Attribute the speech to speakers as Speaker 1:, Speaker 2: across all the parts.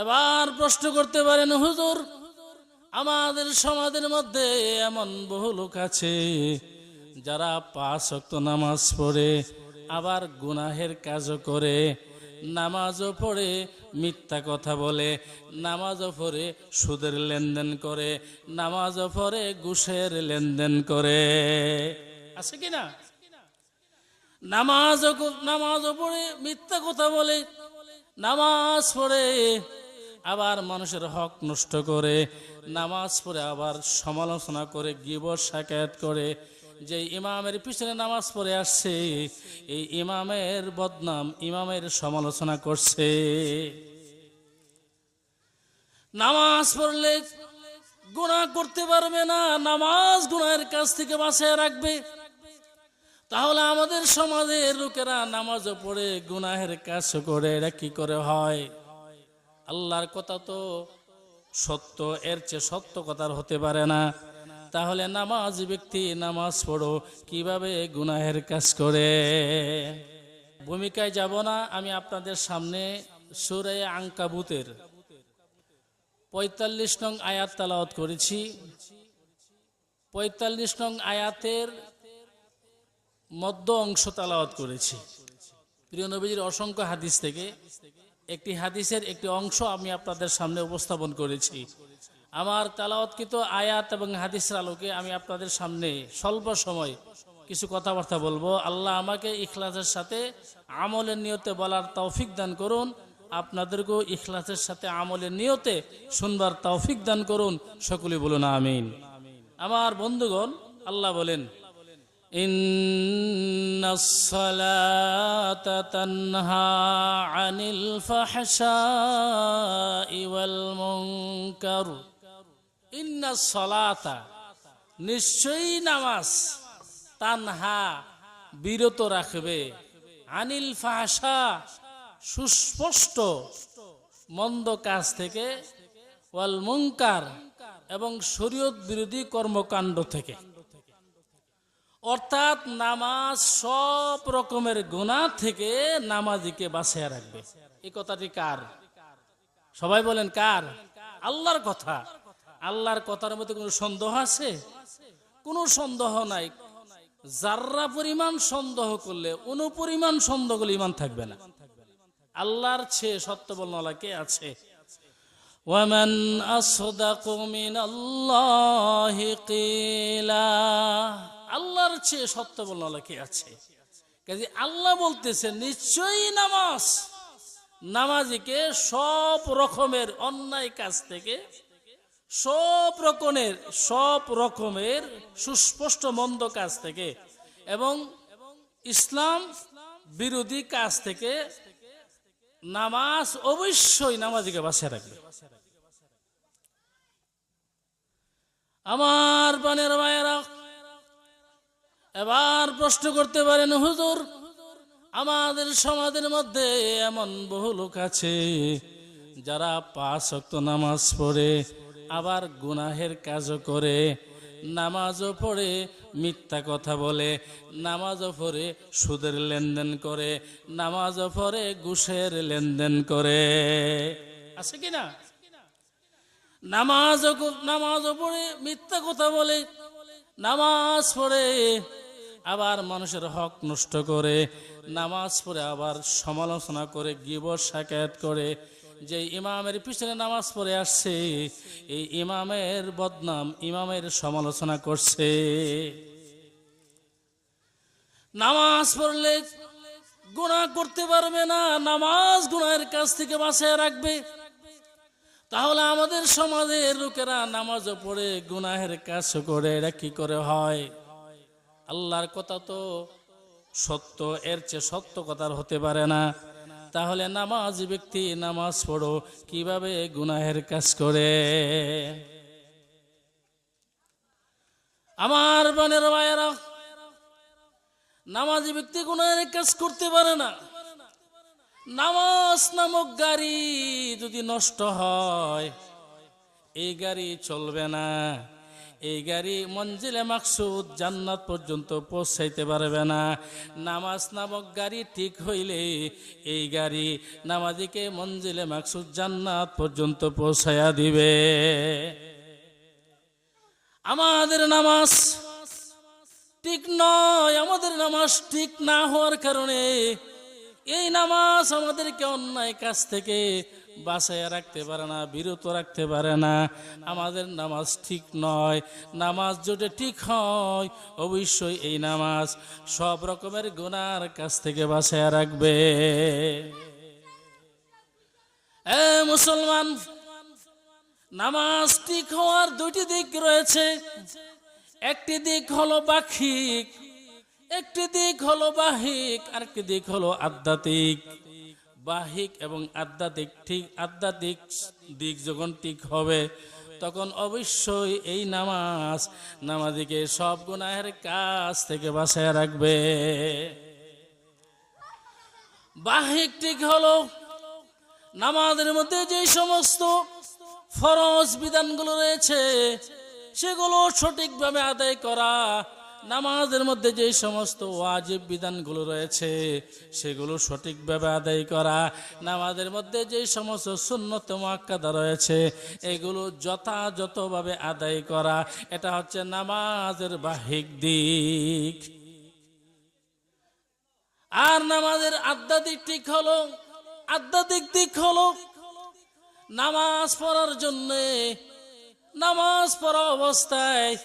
Speaker 1: এবার প্রশ্ন করতে পারেন, হুজুর, আমাদের সমাজের মধ্যে এমন বহু লোক আছে যারা পাঁচ অক্ত নামাজ পড়ে, আবার গুনাহের কাজও করে, নামাজও পড়ে, মিথ্যা কথা বলে, নামাজও পড়ে, সুদের লেনদেন করে, নামাজও পড়ে, ঘুষের লেনদেন করে। আছে কি না? নামাজও নামাজও পড়ে, মিথ্যা কথা বলে, নামাজ পড়ে আবার মানুষের হক নষ্ট করে, নামাজ পড়ে আবার সমালোচনা করে, গিবর সাকায়াত করে। যে ইমামের পিছনে নামাজ পড়ে আসছে, এই ইমামের বদনাম ইমামের সমালোচনা করছে। নামাজ পড়লে গুনাহ করতে পারবে না, নামাজ গুনাহের কাছ থেকে বাঁচিয়ে রাখবে। তাহলে আমাদের সমাজের লোকেরা নামাজও পড়ে, গুনাহের কাজ করে এরা কি করে হয়? আল্লাহর কথা তো সত্য, এর চেয়ে সত্য কথার হতে পারে না। তাহলে নামাজ ব্যক্তি নামাজ পড়ো, কীভাবে গুনাহের কাজ করে? ভূমিকায় যাব না, আমি আপনাদের সামনে সুরে আঙ্কাবুতের পঁয়তাল্লিশ নং আয়াত তালাওয়াত করেছি। পঁয়তাল্লিশ নং আয়াতের মধ্য অংশ তালাওয়াত করেছি। প্রিয় নবীজির অসংখ্য হাদিস থেকে একটি হাদিসের একটি অংশ আমি আপনাদের সামনে উপস্থাপন করেছি। আমার তালাওয়াতকৃত আয়াত এবং হাদিসের আলোকে আমি আপনাদের সামনে স্বল্প সময় কিছু কথাবার্তা বলব। আল্লাহ আমাকে ইখলাসের সাথে আমলের নিয়তে বলার তৌফিক দান করুন। আপনাদেরকেও ইখলাসের সাথে আমলের নিয়তে শুনবার তৌফিক দান করুন। সকলে বলুন আমিন। আমার বন্ধুগণ, আল্লাহ বলেন إن الصلاة تنهى عن الفحشاء والمنكر إن الصلاة নিশ্চয়ই নামাজ তানহা বিরত রাখবে আনিল ফাহাসা সুস্পষ্ট মন্দ কাজ থেকে ওয়াল মুঙ্কার এবং শরীয়ত বিরোধী কর্মকাণ্ড থেকে অর্থাৎ নামাজ সব রকমের গুণা থেকে নামাজিকে বাঁচিয়ে রাখবে এই কথাটি কার সবাই বলেন কার আল্লাহর কথা আল্লাহর কথার মধ্যে কোনো সন্দেহ আছে কোনো সন্দেহ নাই যার্রা পরিমাণ সন্দেহ করলে অনুপরিমাণ সন্দেহ করলে ইমান থাকবে না আল্লাহর চেয়ে সত্য বলনালা কে আছে ومن أصدق من الله قيلا আল্লাহর চেয়ে সত্য বলনালা কে আছে। কাজে আল্লাহ বলতেছে, নিশ্চয়ই নামাজ। নামাজিকে সব রকমের অন্যায় কাজ থেকে, সব রকমের সব রকমের সুস্পষ্ট মন্দ কাজ থেকে এবং ইসলাম বিরোধী কাজ থেকে নামাজ অবশ্যই নামাজিকে বাঁচিয়ে রাখবে। আমার বানের মায়েরা এবার প্রশ্ন করতে পারেন, হুজুর, আমাদের সমাজের মধ্যে এমন বহু লোক আছে যারা পাঁচ অক্ত নামাজ পড়ে, আবার গুনাহের কাজও করে, নামাজও পড়ে, মিথ্যা কথা বলে, নামাজও পড়ে, সুদের লেনদেন করে, নামাজও পড়ে, ঘুষের লেনদেন করে। আছে কি না নামাজও নামাজও পড়ে, মিথ্যা কথা বলে নামাজ পড়ে, আবার মানুষের হক নষ্ট করে, নামাজ পড়ে আবার সমালোচনা করে, গিবর সাকায়াত করে। যে ইমামের পিছনে নামাজ পড়ে আসছে, এই ইমামের বদনাম ইমামের সমালোচনা করছে। নামাজ পড়লে গুনাহ করতে পারবে না, নামাজ গুনাহের কাছ থেকে বাঁচিয়ে রাখবে। তাহলে আমাদের সমাজের লোকেরা নামাজও পড়ে গুনাহের কাজ করে এরা কি করে হয়? আল্লাহর কথা তো সত্য, এর চেয়ে সত্য কথার হতে পারে না। তাহলে নামাজ ব্যক্তি নামাজ পড়ো, কীভাবে গুনাহের কাজ করে? আমার বানের মায়েরা নামাজি ব্যক্তি গুনাহের কাজ করতে পারে না। নামাজ নামক গাড়ি যদি নষ্ট হয়, এই গাড়ি চলবে না। এই গাড়ি মঞ্জিলে মাকসুদ জান্নাত পর্যন্ত পৌঁছাইতে পারবে না। নামাজ নামক গাড়ি ঠিক হইলে এই গাড়ি নামাজিকে মঞ্জিলে মাকসুদ জান্নাত পর্যন্ত পৌঁছাইয়া দিবে। আমাদের নামাজ ঠিক নয়, আমাদের নামাজ ঠিক না হওয়ার কারণে এই নামাজ আমাদেরকে অন্যায় কাজ থেকে বাঁচাইয়া রাখতে পারে না, বিরত রাখতে পারে না। আমাদের নামাজ ঠিক নয়, নামাজ যদি ঠিক হয়, অবশ্যই এই নামাজ সব রকমের গুনার কাছ থেকে বাঁচাইয়া রাখবে। এ মুসলমান, নামাজ ঠিক হওয়ার দুটি দিক রয়েছে। একটি দিক হলো বাহ্যিক একটি দিক হলো বাহিক, আরেকটি দিক হলো আধ্যাত্মিক। বাহিক এবং আধ্যাত্মিক ঠিক, আধ্যাত্মিক দিক যখন ঠিক হবে, তখন অবশ্যই এই নামাজ নামাজিকে সব গুনাহের কাজ থেকে বাঁচায় রাখবে। বাহিক ঠিক হলো, নামাজের মধ্যে যে সমস্ত ফরজ বিধানগুলো রয়েছে, সেগুলো সঠিকভাবে আদায় করা নামাজের মধ্যে যে সমস্ত ওয়াজিব বিধানগুলো রয়েছে, সেগুলো সঠিকভাবে আদায় করা, নামাজের মধ্যে যে সমস্ত সুন্নত মাক্কাদা রয়েছে, এগুলো যথাযথভাবে আদায় করা, এটা হচ্ছে নামাজের বাহিক দিক। আর নামাজের আধ্যাত্মিক দিক হলো, আধ্যাত্মিক দিক হলো নামাজ পড়ার জন্য, নামাজ পড়া অবস্থায়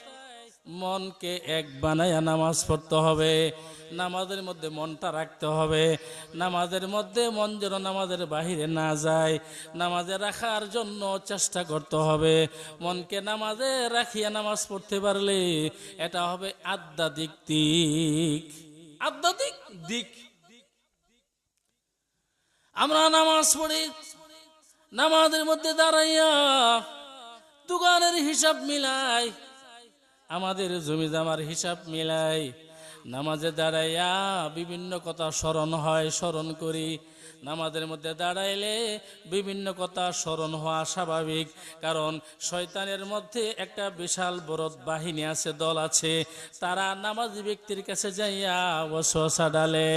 Speaker 1: মনকে এক বানায়া নামাজ পড়তে হবে। নামাজের মধ্যে মনটা রাখতে হবে। নামাজের মধ্যে মন যেন নামাজের বাহিরে না যায়। নামাজে রাখার জন্য চেষ্টা করতে হবে। মনকে নামাজে রাখিয়া নামাজ পড়তে পারলে এটা হবে আধ্যাত্মিক দিক। আধ্যাত্মিক দিক। আমরা নামাজ পড়ি। নামাজের মধ্যে দাঁড়াইয়া দোকানের হিসাব মিলাই আমাদের জমি জামার হিসাব মিলাই নামাজে দাঁড়াইয়া বিভিন্ন কথা স্মরণ হয়, স্মরণ করি। নামাজের মধ্যে দাঁড়াইলে বিভিন্ন কথা স্মরণ হওয়া স্বাভাবিক, কারণ শয়তানের মধ্যে একটা বিশাল বড় বাহিনী আছে, দল আছে। তারা নামাজি ব্যক্তির কাছে যাইয়া ওসা ডালে।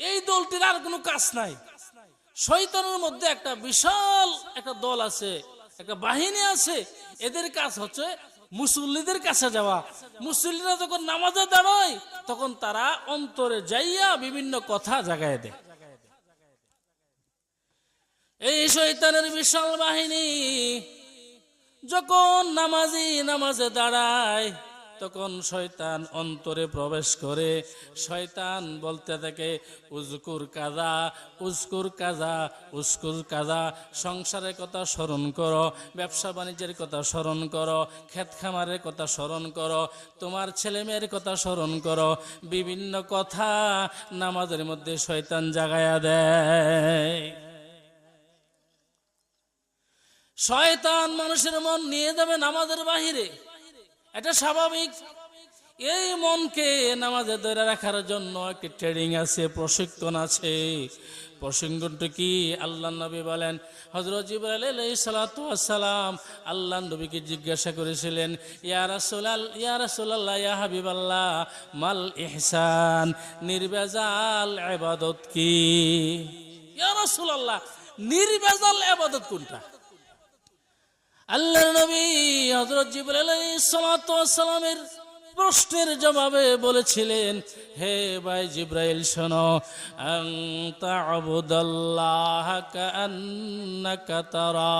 Speaker 1: এই দলটির আর কোনো কাজ নাই। শয়তানের মধ্যে একটা বিশাল একটা দল আছে, একটা বাহিনী আছে। এদের কাজ হচ্ছে মুসল্লিদের কাছে যাওয়া। মুসল্লিরা যখন নামাজে দাঁড়ায়, তখন তারা অন্তরে যাইয়া বিভিন্ন কথা জাগায় দেয়। এই শৈতানের বিশাল বাহিনী যখন নামাজি নামাজে দাঁড়ায় তখন শয়তান অন্তরে প্রবেশ করে, শয়তান বলতে থাকে, উজকুর কাজা উজকুর কাজা উস্কুর কাজা, সংসারের কথা স্মরণ করো, ব্যবসা বাণিজ্যের কথা স্মরণ করো, ক্ষেত খামারের কথা স্মরণ করো, তোমার ছেলে মেয়ের কথা স্মরণ করো, বিভিন্ন কথা নামাজের মধ্যে শয়তান জাগায়া দেয়। শয়তান মানুষের মন নিয়ে যাবে নামাজের বাহিরে। এটা স্বাভাবিক। এই মনকে নামাজে ধরে রাখার জন্য একটি ট্রেনিং আছে, প্রশিক্ষণ আছে। প্রসঙ্গটি কি? আল্লাহ নবী বলেন হজরত জিবরাল আল্লাহ নবীকে জিজ্ঞাসা করেছিলেন, ইয়া মাল ইহসান নির্বেজাল আবাদত কি? নির্বেজাল আবাদত কোনটা? আল্লাহ নবী হজরত জিবরাইল সালামের প্রশ্নের জবাবে বলেছিলেন হে ভাই জিব্রাইল শোনো আন্তা আবুদাল্লাহ কান্নাকা তারা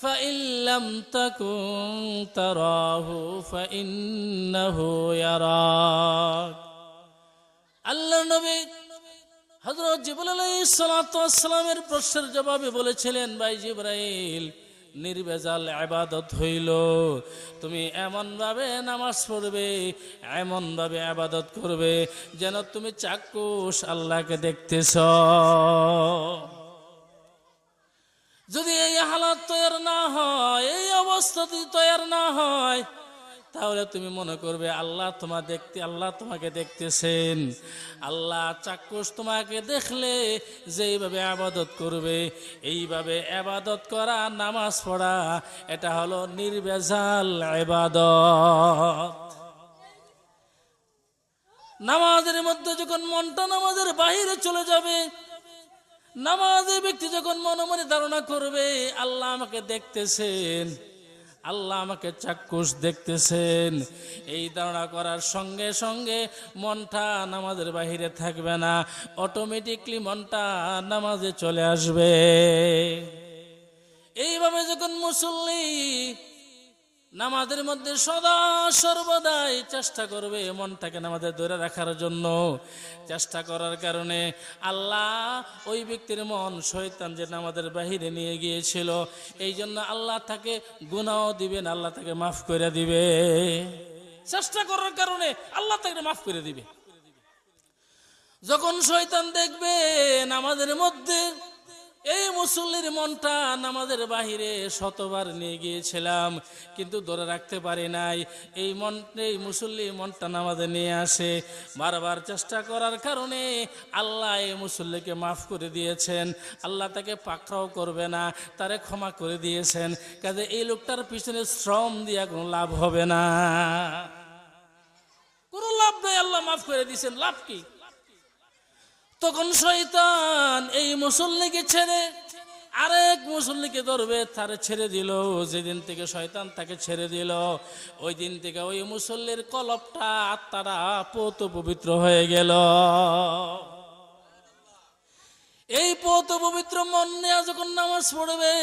Speaker 1: فإن لم تكن تراه فإنه يراك আল্লাহ নবী হজরত জিবুল আলাইসালামের প্রশ্নের জবাবে বলেছিলেন, ভাই জিব্রাইল, নির্বেজাল আবাদত হইল। তুমি এমন ভাবে নামাজ পড়বে এমন ভাবে আবাদত করবে যেন তুমি চাক্ষুষ আল্লাহকে দেখতেছ। যদি এই হালাত তৈরি না হয়, এই অবস্থা যদি তৈরি না হয় তাহলে তুমি মনে করবে, আল্লাহ তোমার দেখতে, আল্লাহ তোমাকে দেখতেছেন। আল্লাহ চাক্ষুষ তোমাকে দেখলে যেইভাবে আবাদত করবে, এইভাবে আবাদত করা, নামাজ পড়া, এটা হলো নির্বেজাল আবাদত। নামাজের মধ্যে যখন মনটা নামাজের বাহিরে চলে যাবে, নামাজের ব্যক্তি যখন মনে মনে ধারণা করবে, আল্লাহ আমাকে দেখতেছেন। আল্লাহ আমাকে চাক্ষুষ দেখতেছেন। এই ধারণা করার সঙ্গে সঙ্গে মনটা নামাজের বাহিরে থাকবে না। অটোমেটিকলি মনটা নামাজে চলে আসবে। এইভাবে যখন মুসল্লি নামাজের মধ্যে সদা সর্বদাই চেষ্টা করবে মনটাকে নামাজে ধরে রাখার জন্য। চেষ্টা করার কারণে আল্লাহ ওই ব্যক্তির মন শৈতান যে নামাজের বাহিরে নিয়ে গিয়েছিল এই জন্য আল্লাহ তাকে গুনাও দিবেন, আল্লাহ তাকে মাফ করে দিবে। চেষ্টা করার কারণে আল্লাহ তাকে মাফ করে দিবে। যখন শৈতান দেখবে নামাজের মধ্যে এই মুসল্লির মনটা নামাজের বাহিরে শতবার নিয়ে গিয়েছিলাম, কিন্তু ধরে রাখতে পারি নাই। এই মন, এই মুসল্লি মনটা নামাজে নিয়ে আসে। বারবার চেষ্টা করার কারণে আল্লাহ এই মুসল্লিকে মাফ করে দিয়েছেন। আল্লাহ তাকে পাকড়াও করবে না, তারে ক্ষমা করে দিয়েছেন। কাজে এই লোকটার পিছনে শ্রম দিয়া কোনো লাভ হবে না। কোনো লাভ নেই, আল্লাহ মাফ করে দিয়েছেন। লাভ কি? তখন শয়তান এই মুসল্লিকে ছেড়ে আরেক মুসল্লিকে ধরবে তার ছেড়ে দিল। যেদিন থেকে শয়তান তাকে ছেড়ে দিল, ওই দিন থেকে ওই মুসল্লির কলপটা আত্মারা পৌত পবিত্র হয়ে গেল। এই পৌত পবিত্র মন নিয়ে যখন নামাজ পড়বে,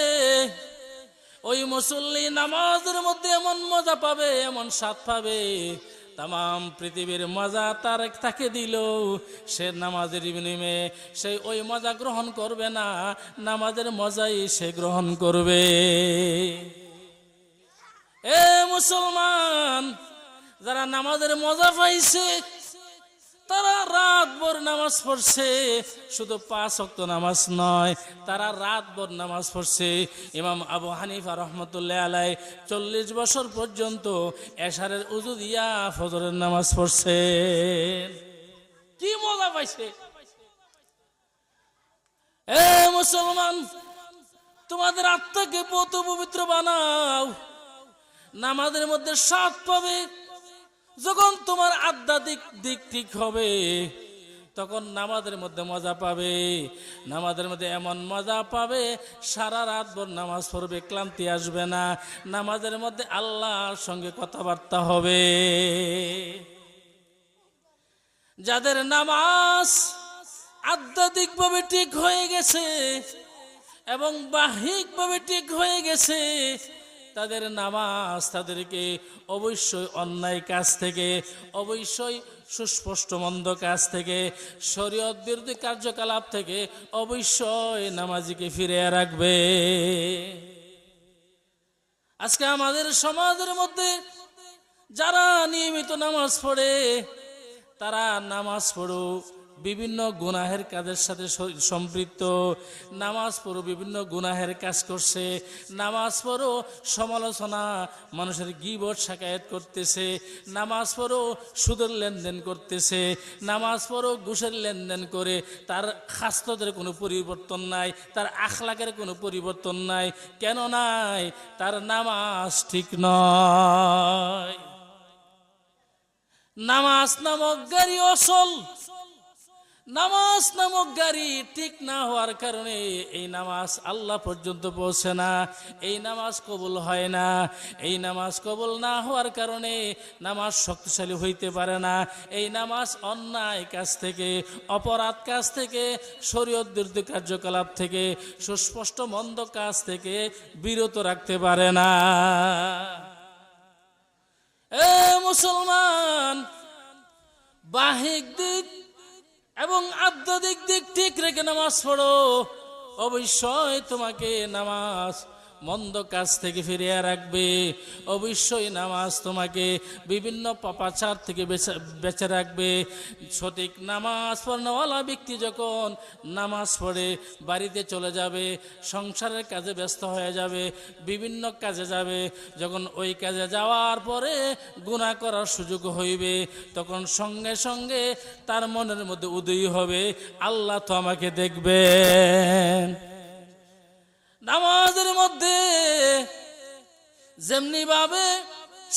Speaker 1: ওই মুসল্লি নামাজের মধ্যে এমন মজা পাবে, এমন স্বাদ পাবে তাম পৃথিবীর মজা তার তাকে দিল। সে নামাজের বিনিময়ে সে ওই মজা গ্রহণ করবে না, নামাজের মজাই সে গ্রহণ করবে। এ মুসলমান, যারা নামাজের মজা পাইছে তারা রাত ভর নামাজ পড়ছে, শুধু পাঁচ অক্ত নামাজ নয়, তারা রাত ভর নামাজ পড়ছে। ইমাম আবু হানিফা রহমতুল্লাহ আলাই চল্লিশ বছর পর্যন্ত এশারের উজু দিয়া ফজরের নামাজ পড়ছে। কি মজা পাইছে? এ মুসলমান, তোমাদের আত্মাকে পত পবিত্র বানাও। নামাজের মধ্যে সাত পাবে যখন তোমার আধ্যাত্মিক দিক ঠিক হবে, তখন নামাজের মধ্যে মজা পাবে। নামাজের মধ্যে এমন মজা পাবে, সারা রাত ভর নামাজ পড়বে, ক্লান্তি আসবে না। নামাজের মধ্যে আল্লাহর সঙ্গে কথাবার্তা হবে। যাদের নামাজ আধ্যাত্মিক আধ্যাত্মিকভাবে ঠিক হয়ে গেছে এবং বাহিকভাবে ঠিক হয়ে গেছে তাদের নামাজ তাদেরকে অবশ্যই অন্যায় কাজ থেকে, অবশ্যই সুস্পষ্ট মন্দ কাজ থেকে, শরীয়ত বিরোধী কার্যকলাপ থেকে অবশ্যই নামাজিকে ফিরে রাখবে। আজকে আমাদের সমাজের মধ্যে যারা নিয়মিত নামাজ পড়ে, তারা নামাজ পড়ো বিভিন্ন গুনাহের কাজের সাথে সম্পৃক্ত। নামাজ পড়ো, বিভিন্ন গুনাহের কাজ করছে। নামাজ পড়ো, সমালোচনা, মানুষের গিবট শাকায়ত করতেছে। নামাজ পড়ো, সুদের লেনদেন করতেছে। নামাজ পড়ো, ঘুষের লেনদেন করে। তার খাস্তদের কোনো পরিবর্তন নাই, তার আখলাকের কোনো পরিবর্তন নাই। কেন নাই? তার নামাজ ঠিক নয়। নামাজ নামক গাড়ি অসল। নামাজ নামক গাড়ি ঠিক না হওয়ার কারণে এই নামাজ আল্লাহ পর্যন্ত পৌঁছে না, এই নামাজ কবুল হয় না, এই নামাজ কবুল না হওয়ার কারণে নামাজ শক্তিশালী হইতে পারে না, এই নামাজ অন্যায় কাজ থেকে, অপরাধ কাজ থেকে, শরীয়ত বিরুদ্ধে কার্যকলাপ থেকে, সুস্পষ্ট মন্দ কাজ থেকে বিরত রাখতে পারে না। এ মুসলমান, বাহিক দিক এবং আধ্যাত্মিক দিক ঠিক রেখে নামাজ পড়ো। অবশ্যই তোমাকে নামাজ মন্দ কাজ থেকে ফিরিয়ে রাখবে। অবশ্যই নামাজ তোমাকে বিভিন্ন পাপাচার থেকে বেঁচে- বেঁচে রাখবে। সঠিক নামাজ পড়নেওয়ালা ব্যক্তি যখন নামাজ পড়ে, বাড়িতে চলে যাবে, সংসারের কাজে ব্যস্ত হয়ে যাবে, বিভিন্ন কাজে যাবে, যখন ওই কাজে যাওয়ার পরে গুণা করার সুযোগ হইবে, তখন সঙ্গে সঙ্গে তার মনের মধ্যে উদয় হবে। আল্লাহ তো আমাকে দেখবেন। নামাজের মধ্যে যেমনি ভাবে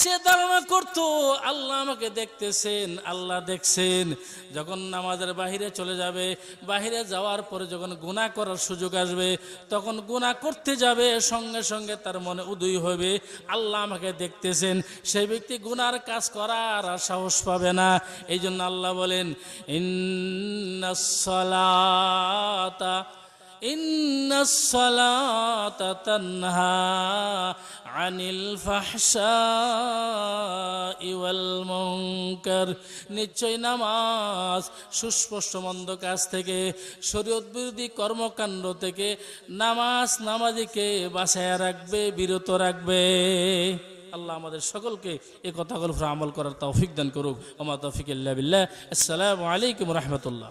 Speaker 1: সে ধারণা করতো, আল্লাহ আমাকে দেখতেছেন, আল্লাহ দেখছেন। যখন নামাজের বাহিরে চলে যাবে, বাহিরে যাওয়ার পরে যখন গুণা করার সুযোগ আসবে, তখন গুণা করতে যাবে, সঙ্গে সঙ্গে তার মনে উদয় হবে। আল্লাহ আমাকে দেখতেছেন। সেই ব্যক্তি গুনার কাজ করার আর সাহস পাবে না। এই জন্য আল্লাহ বলেন ইন্নাসসালাতা إن الصلاة تنهى عن الفحشاء والمنكر নিশ্চয় নামাজ সুস্পষ্ট মন্দ কাজ থেকে শরীয়ত বিরোধী কর্মকাণ্ড থেকে নামাজ নামাজিকে বাসায় রাখবে বিরত রাখবে আল্লাহ আমাদের সকলকে এই কথাগুলো উপর আমল করার তৌফিক দান করুক ওমা তৌফিক ইল্লা বিল্লাহ আসসালামু আলাইকুম রহমতুল্লাহ